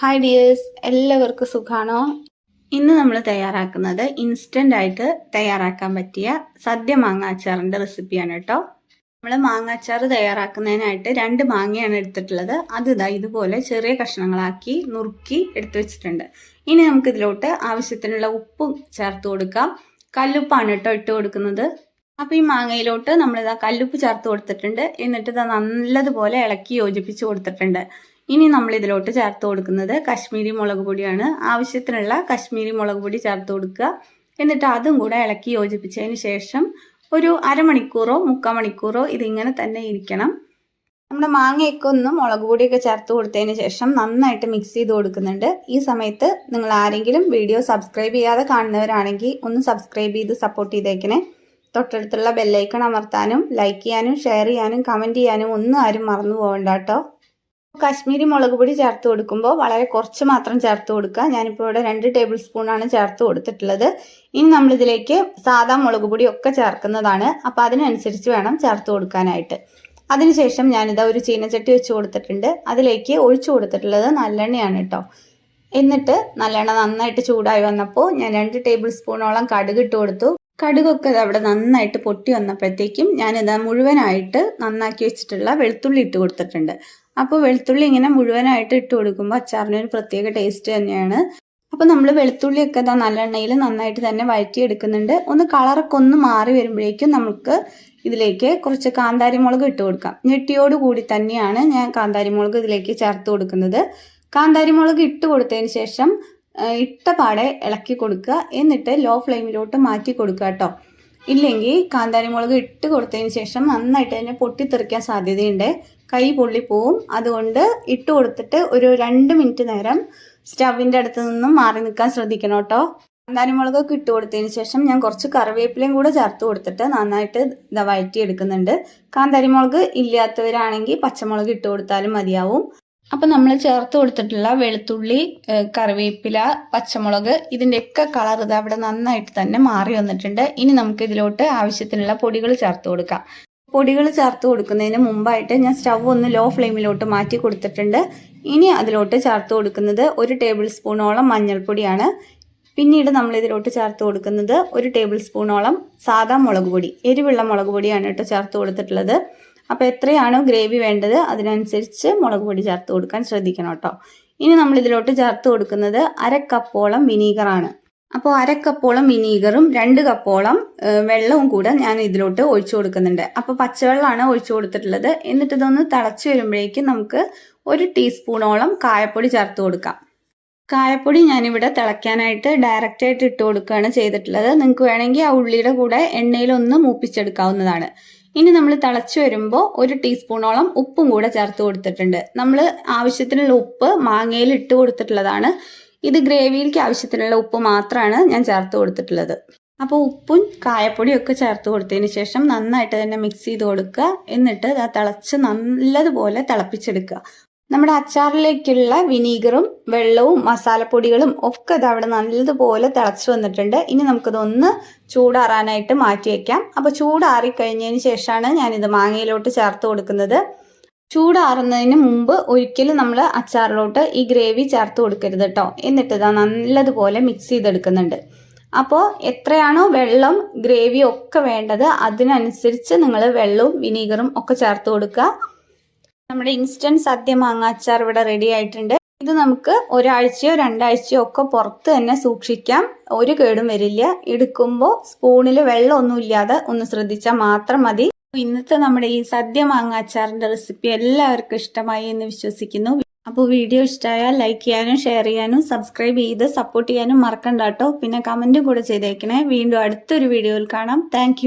Hi dears എല്ലാവർക്കും സുഖാണോ? ഇന്ന് നമ്മൾ തയ്യാറാക്കുന്നത് ഇൻസ്റ്റന്റ് ആയിട്ട് തയ്യാറാക്കാൻ പറ്റിയ സദ്യ മാങ്ങ മാങ്ങാച്ചാറിന്റെ റെസിപ്പിയാണ് കേട്ടോ. നമ്മൾ മാങ്ങാച്ചാർ തയ്യാറാക്കുന്നതിനായിട്ട് രണ്ട് മാങ്ങയാണ് എടുത്തിട്ടുള്ളത്. അത് ഇതാ ഇതുപോലെ ചെറിയ കഷ്ണങ്ങളാക്കി നുറുക്കി എടുത്തു വെച്ചിട്ടുണ്ട്. ഇനി നമുക്ക് ഇതിലോട്ട് ആവശ്യത്തിനുള്ള ഉപ്പ് ചേർത്ത് കൊടുക്കാം. കല്ലുപ്പാണ് കേട്ടോ ഇട്ട് കൊടുക്കുന്നത്. അപ്പോൾ ഈ മാങ്ങയിലോട്ട് നമ്മളിതാ കല്ലുപ്പ് ചേർത്ത് കൊടുത്തിട്ടുണ്ട്. എന്നിട്ട് ഇതാ നല്ലതുപോലെ ഇളക്കി യോജിപ്പിച്ച് കൊടുത്തിട്ടുണ്ട്. ഇനി നമ്മൾ ഇതിലോട്ട് ചേർത്ത് കൊടുക്കുന്നത് കശ്മീരി മുളക് പൊടിയാണ്. ആവശ്യത്തിനുള്ള കശ്മീരി മുളക് പൊടി ചേർത്ത് കൊടുക്കുക. എന്നിട്ട് അതും കൂടെ ഇളക്കി യോജിപ്പിച്ചതിന് ശേഷം ഒരു അരമണിക്കൂറോ മുക്കാൽ മണിക്കൂറോ ഇതിങ്ങനെ തന്നെ ഇരിക്കണം. നമ്മുടെ മാങ്ങയൊക്കെ ഒന്ന് മുളക് പൊടിയൊക്കെ ചേർത്ത് കൊടുത്തതിന് ശേഷം നന്നായിട്ട് മിക്സ് ചെയ്ത് കൊടുക്കുന്നുണ്ട്. ഈ സമയത്ത് നിങ്ങൾ ആരെങ്കിലും വീഡിയോ സബ്സ്ക്രൈബ് ചെയ്യാതെ കാണുന്നവരാണെങ്കിൽ ഒന്ന് സബ്സ്ക്രൈബ് ചെയ്ത് സപ്പോർട്ട് ചെയ്തേക്കണേ. തൊട്ടടുത്തുള്ള ബെല്ലൈക്കൺ അമർത്താനും ലൈക്ക് ചെയ്യാനും ഷെയർ ചെയ്യാനും കമന്റ് ചെയ്യാനും ഒന്നും ആരും മറന്നു പോകണ്ട കേട്ടോ. കാശ്മീരി മുളക് പൊടി ചേർത്ത് കൊടുക്കുമ്പോൾ വളരെ കുറച്ച് മാത്രം ചേർത്ത് കൊടുക്കുക. ഞാനിപ്പോൾ ഇവിടെ രണ്ട് ടേബിൾ സ്പൂണാണ് ചേർത്ത് കൊടുത്തിട്ടുള്ളത്. ഇനി നമ്മളിതിലേക്ക് സാധാ മുളക് പൊടി ഒക്കെ ചേർക്കുന്നതാണ്. അപ്പോൾ അതിനനുസരിച്ച് വേണം ചേർത്ത് കൊടുക്കാനായിട്ട്. അതിനുശേഷം ഞാനിതാ ഒരു ചീനച്ചട്ടി വെച്ച് കൊടുത്തിട്ടുണ്ട്. അതിലേക്ക് ഒഴിച്ചു കൊടുത്തിട്ടുള്ളത് നല്ലെണ്ണയാണ് കേട്ടോ. എന്നിട്ട് നല്ലെണ്ണ നന്നായിട്ട് ചൂടായി വന്നപ്പോൾ ഞാൻ രണ്ട് ടേബിൾ സ്പൂണോളം കടുക് ഇട്ട് കൊടുത്തു. കടുകൊക്കെ അവിടെ നന്നായിട്ട് പൊട്ടി വന്നപ്പോഴത്തേക്കും ഞാനിത് മുഴുവനായിട്ട് നന്നാക്കി വെച്ചിട്ടുള്ള വെളുത്തുള്ളി ഇട്ട് കൊടുത്തിട്ടുണ്ട്. അപ്പോൾ വെളുത്തുള്ളി ഇങ്ങനെ മുഴുവനായിട്ട് ഇട്ട് കൊടുക്കുമ്പോൾ അച്ചാറിന് ഒരു പ്രത്യേക ടേസ്റ്റ് തന്നെയാണ്. അപ്പോൾ നമ്മൾ വെളുത്തുള്ളിയൊക്കെ ഇതാ നല്ലെണ്ണയിൽ നന്നായിട്ട് തന്നെ വഴറ്റിയെടുക്കുന്നുണ്ട്. ഒന്ന് കളറൊക്കെ ഒന്ന് മാറി വരുമ്പോഴേക്കും നമുക്ക് ഇതിലേക്ക് കുറച്ച് കാന്താരിമുളക് ഇട്ട് കൊടുക്കാം. ഞെട്ടിയോട് കൂടി തന്നെയാണ് ഞാൻ കാന്താരിമുളക് ഇതിലേക്ക് ചേർത്ത് കൊടുക്കുന്നത്. കാന്താരിമുളക് ഇട്ട് കൊടുത്തതിന് ശേഷം ഇട്ട പാടെ ഇളക്കി കൊടുക്കുക. എന്നിട്ട് ലോ ഫ്ലെയിമിലോട്ട് മാറ്റി കൊടുക്കുക കേട്ടോ. ഇല്ലെങ്കിൽ കാന്താരിമുളക് ഇട്ട് കൊടുത്തതിന് ശേഷം നന്നായിട്ട് തന്നെ പൊട്ടിത്തെറിക്കാൻ സാധ്യതയുണ്ട്. കൈ പൊള്ളിപ്പോവും. അതുകൊണ്ട് ഇട്ട് കൊടുത്തിട്ട് ഒരു രണ്ട് മിനിറ്റ് നേരം സ്റ്റവിന്റെ അടുത്ത് നിന്നും മാറി നിൽക്കാൻ ശ്രദ്ധിക്കണം കേട്ടോ. കാന്താരിമുളകൊക്കെ ഇട്ട് കൊടുത്തതിന് ശേഷം ഞാൻ കുറച്ച് കറിവേപ്പിലയും കൂടെ ചേർത്ത് കൊടുത്തിട്ട് നന്നായിട്ട് വഴറ്റി എടുക്കുന്നുണ്ട് കാന്താരിമുളക് ഇല്ലാത്തവരാണെങ്കിൽ പച്ചമുളക് ഇട്ട് കൊടുത്താലും മതിയാവും. അപ്പം നമ്മൾ ചേർത്ത് കൊടുത്തിട്ടുള്ള വെളുത്തുള്ളി കറിവേപ്പില പച്ചമുളക് ഇതിന്റെയൊക്കെ കളർ ഇത് അവിടെ നന്നായിട്ട് തന്നെ മാറി വന്നിട്ടുണ്ട്. ഇനി നമുക്ക് ഇതിലോട്ട് ആവശ്യത്തിനുള്ള പൊടികൾ ചേർത്ത് കൊടുക്കാം. പൊടികൾ ചേർത്ത് കൊടുക്കുന്നതിന് മുമ്പായിട്ട് ഞാൻ സ്റ്റവ് ഒന്ന് ലോ ഫ്ലെയിമിലോട്ട് മാറ്റി കൊടുത്തിട്ടുണ്ട്. ഇനി അതിലോട്ട് ചേർത്ത് കൊടുക്കുന്നത് ഒരു ടേബിൾ സ്പൂണോളം മഞ്ഞൾപ്പൊടിയാണ്. പിന്നീട് നമ്മൾ ഇതിലോട്ട് ചേർത്ത് കൊടുക്കുന്നത് ഒരു ടേബിൾ സ്പൂണോളം സാധാ മുളക് പൊടി എരിവുള്ള മുളക് പൊടിയാണ് കേട്ടോ ചേർത്ത് കൊടുത്തിട്ടുള്ളത്. അപ്പോൾ എത്രയാണോ ഗ്രേവി വേണ്ടത് അതിനനുസരിച്ച് മുളക് പൊടി ചേർത്ത് കൊടുക്കാൻ ശ്രദ്ധിക്കണം കേട്ടോ. ഇനി നമ്മൾ ഇതിലോട്ട് ചേർത്ത് കൊടുക്കുന്നത് അര കപ്പോളം വിനീഗറാണ്. അപ്പോൾ അര വിനീഗറും രണ്ട് കപ്പോളം വെള്ളവും കൂടെ ഞാൻ ഇതിലോട്ട് ഒഴിച്ചു കൊടുക്കുന്നുണ്ട്. അപ്പോൾ പച്ചവെള്ളമാണ് ഒഴിച്ചു കൊടുത്തിട്ടുള്ളത്. എന്നിട്ട് ഇതൊന്ന് തിളച്ച് വരുമ്പോഴേക്കും നമുക്ക് ഒരു ടീസ്പൂണോളം കായപ്പൊടി ചേർത്ത് കൊടുക്കാം. കായപ്പൊടി ഞാനിവിടെ തിളയ്ക്കാനായിട്ട് ഡയറക്റ്റ് ആയിട്ട് ഇട്ട് കൊടുക്കുകയാണ് ചെയ്തിട്ടുള്ളത്. നിങ്ങൾക്ക് വേണമെങ്കിൽ ആ ഉള്ളിയുടെ കൂടെ എണ്ണയിലൊന്ന് മൂപ്പിച്ചെടുക്കാവുന്നതാണ്. ഇനി നമ്മൾ തിളച്ച് വരുമ്പോൾ ഒരു ടീസ്പൂണോളം ഉപ്പും കൂടെ ചേർത്ത് കൊടുത്തിട്ടുണ്ട്. നമ്മൾ ആവശ്യത്തിനുള്ള ഉപ്പ് മാങ്ങയിൽ ഇട്ട് കൊടുത്തിട്ടുള്ളതാണ്. ഇത് ഗ്രേവിയിലേക്ക് ആവശ്യത്തിനുള്ള ഉപ്പ് മാത്രമാണ് ഞാൻ ചേർത്ത് കൊടുത്തിട്ടുള്ളത്. അപ്പോൾ ഉപ്പും കായപ്പൊടിയും ഒക്കെ ചേർത്ത് കൊടുത്തതിന് ശേഷം നന്നായിട്ട് തന്നെ മിക്സ് ചെയ്ത് കൊടുക്കുക. എന്നിട്ട് ആ തിളച്ച് നല്ലതുപോലെ തിളപ്പിച്ചെടുക്കുക. നമ്മുടെ അച്ചാറിലേക്കുള്ള വിനീഗറും വെള്ളവും മസാലപ്പൊടികളും ഒക്കെ ഇത് അവിടെ നല്ലതുപോലെ തിളച്ച് വന്നിട്ടുണ്ട്. ഇനി നമുക്കിതൊന്ന് ചൂടാറാനായിട്ട് മാറ്റി വയ്ക്കാം അപ്പോൾ ചൂടാറി കഴിഞ്ഞതിന് ശേഷമാണ് ഞാനിത് മാങ്ങയിലോട്ട് ചേർത്ത് കൊടുക്കുന്നത്. ചൂടാറുന്നതിന് മുമ്പ് ഒരിക്കലും നമ്മൾ അച്ചാറിലോട്ട് ഈ ഗ്രേവി ചേർത്ത് കൊടുക്കരുത് കേട്ടോ. എന്നിട്ട് ഇതാ നല്ലതുപോലെ മിക്സ് ചെയ്തെടുക്കുന്നുണ്ട്. അപ്പോൾ എത്രയാണോ വെള്ളം ഗ്രേവിയും ഒക്കെ വേണ്ടത് അതിനനുസരിച്ച് നിങ്ങൾ വെള്ളവും വിനീഗറും ഒക്കെ ചേർത്ത് കൊടുക്കുക. നമ്മുടെ ഇൻസ്റ്റന്റ് സദ്യ മാങ്ങ അച്ചാർ ഇവിടെ റെഡി ആയിട്ടുണ്ട്. ഇത് നമുക്ക് ഒരാഴ്ചയോ രണ്ടാഴ്ചയോ ഒക്കെ പുറത്ത് തന്നെ സൂക്ഷിക്കാം. ഒരു കേടും വരില്ല. എടുക്കുമ്പോൾ സ്പൂണിൽ വെള്ളമൊന്നും ഇല്ലാതെ ഒന്ന് ശ്രദ്ധിച്ചാൽ മാത്രം മതി. ഇന്നത്തെ നമ്മുടെ ഈ സദ്യ മാങ്ങ അച്ചാറിന്റെ റെസിപ്പി എല്ലാവർക്കും ഇഷ്ടമായി എന്ന് വിശ്വസിക്കുന്നു. അപ്പോൾ വീഡിയോ ഇഷ്ടമായാൽ ലൈക്ക് ചെയ്യാനും ഷെയർ ചെയ്യാനും സബ്സ്ക്രൈബ് ചെയ്ത് സപ്പോർട്ട് ചെയ്യാനും മറക്കണ്ട കേട്ടോ. പിന്നെ കമന്റും കൂടെ ചെയ്തേക്കണേ. വീണ്ടും അടുത്തൊരു വീഡിയോയിൽ കാണാം. താങ്ക്